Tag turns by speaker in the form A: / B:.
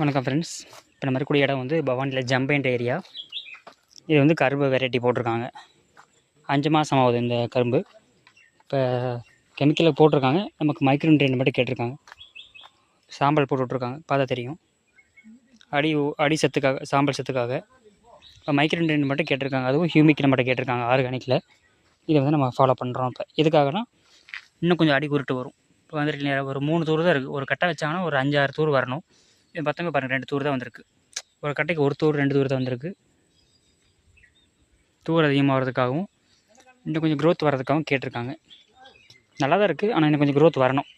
A: வணக்கம் ஃப்ரெண்ட்ஸ் இப்போ நம்ம இருக்கக்கூடிய இடம் வந்து பவானியில் ஜம்பைண்ட் ஏரியா. இது வந்து கரும்பு வெரைட்டி போட்டிருக்காங்க. அஞ்சு மாதம் ஆகுது இந்த கரும்பு. இப்போ கெமிக்கலில் போட்டிருக்காங்க. நமக்கு மைக்ரோன்ட்ரியன் மட்டும் கேட்டிருக்காங்க. சாம்பல் போட்டு விட்ருக்காங்க பார்த்தா தெரியும். அடி அடி சத்துக்காக சாம்பல் சத்துக்காக. இப்போ மைக்ரோன்ட்ரியன் மட்டும் கேட்டிருக்காங்க. அதுவும் ஹியூமிக்கில் மட்டும் கேட்டிருக்காங்க ஆர்கானிக்கில் இதை வந்து நம்ம ஃபாலோ பண்ணுறோம் இப்போ. எதுக்காகனா இன்னும் கொஞ்சம் அடி உருட்டு வரும். இப்போ வந்துட்டு ஒரு மூணு தூர் தான் இருக்குது ஒரு கட்டை வச்சாங்கன்னா ஒரு அஞ்சாறு தூர் வரணும். இது பார்த்தவங்க பாருங்கள் ரெண்டு தூர் தான் வந்திருக்கு. ஒரு கட்டைக்கு ஒரு தூர் ரெண்டு தூர் தான் வந்திருக்கு. தூர் அதிகமாக வர்றதுக்காகவும் இன்னும் கொஞ்சம் க்ரோத் வர்றதுக்காகவும் கேட்டிருக்காங்க. நல்லா தான் இருக்குது ஆனால் இன்னும் கொஞ்சம் க்ரோத் வரணும்.